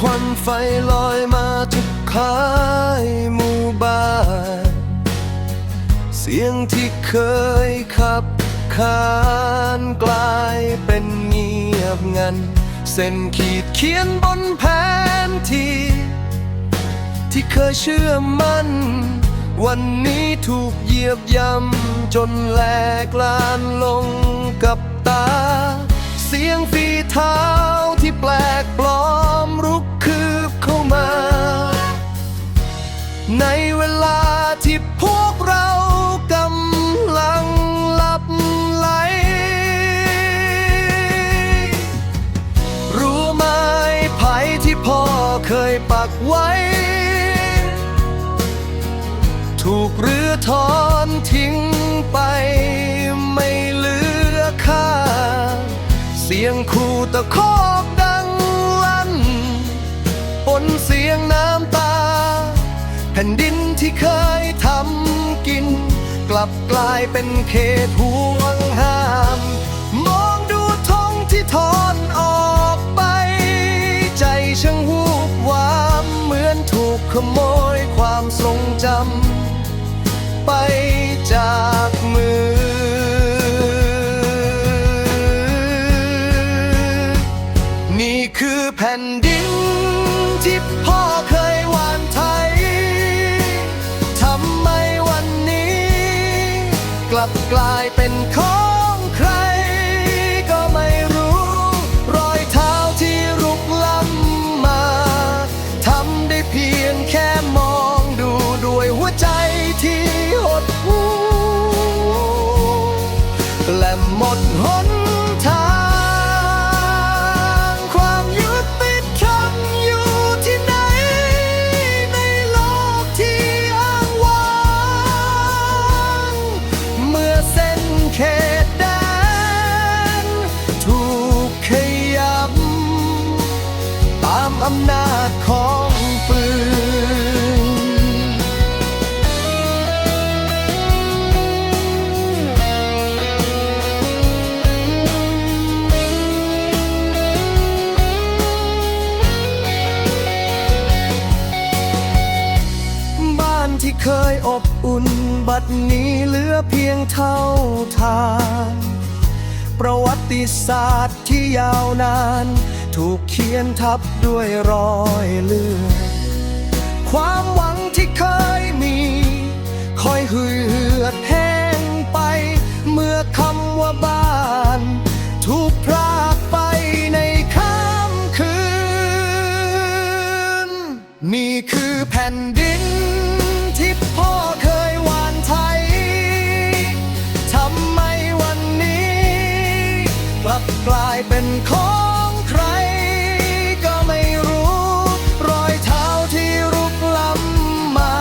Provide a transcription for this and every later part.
ควันไฟลอยมาทุกขายหมู่บ้าน เสียงที่เคยขับขานกลายเป็นเงียบงัน เส้นขีดเขียนบนแผนที่ที่เคยเชื่อมั่น วันนี้ถูกเหยียบย่ำจนแหลกลานลงกับตา เสียงฝีเท้า ในเวลาที่พวกเรากำลังหลับไหล รู้ไหมภัยที่พ่อเคยปักไว้ ถูกเรือถอนทิ้งไปไม่เหลือค่า เสียงคู่ตะคอกายเป็นเขตห่วงห้าม มองดูทองที่ทอนออกไป ใจช่างวูบวามเหมือนถูกขโมยความทรงจำไปจากมือนี่คือแผ่นดิน ลับกลายเป็นขอ เขตแดนถูกขยับตามอำนาจ ที่เคยอบอุ่น บัดนี้เหลือเพียงเท่าทาน ประวัติศาสตร์ที่ยาวนาน ถูกเขียนทับด้วยรอยเลือดความหวังที่เคยมี คอยเหือดแห้งไป เมื่อคำว่าบ้าน ถูกพรากไปในค่ำคืน นี่คือแผ่นดิน เป็นของใคร ก็ไม่รู้ รอยเท้าที่รุกล้ำมา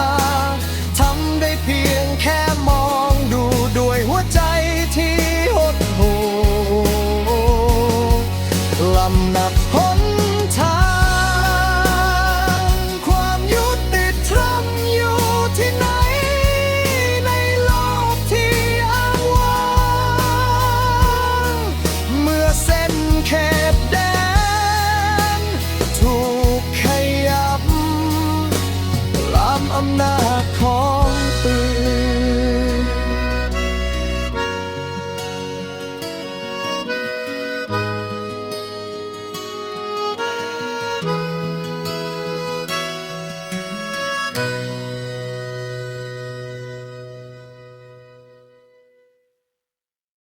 ทำได้เพียงแค่มองดูด้วยหัวใจที่หดหู่ลำหนัก